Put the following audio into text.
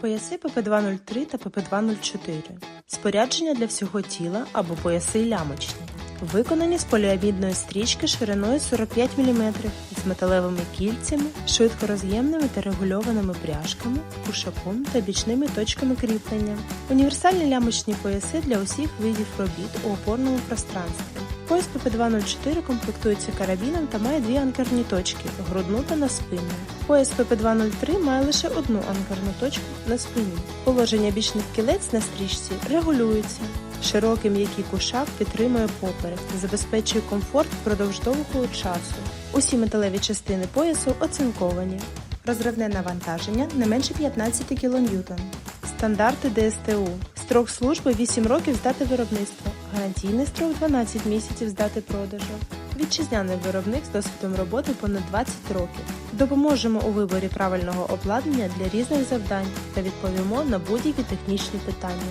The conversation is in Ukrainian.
Пояси pp203 та pp204. Спорядження для всього тіла або пояси лямочні. Виконані з поліамідної стрічки шириною 45 мм з металевими кільцями, швидкороз'ємними та регульованими пряжками, кушаком та бічними точками кріплення. Універсальні лямочні пояси для усіх видів робіт у опорному пространстві. Пояс pp204 комплектується карабіном та має дві анкерні точки грудну та на спину. Пояс pp203 має лише одну анкерну точку на спині. Положення бічних кілець на стрічці регулюється. Широкий м'який кушак підтримує поперек забезпечує комфорт впродовж довгого часу. Усі металеві частини поясу оцинковані. Розривне навантаження не менше 15 кН. Стандарти ДСТУ. Строк служби 8 років з дати виробництва. Гарантійний строк 12 місяців з дати продажу. Вітчизняний виробник з досвідом роботи понад 20 років. Допоможемо у виборі правильного обладнання для різних завдань та відповімо на будь-які технічні питання.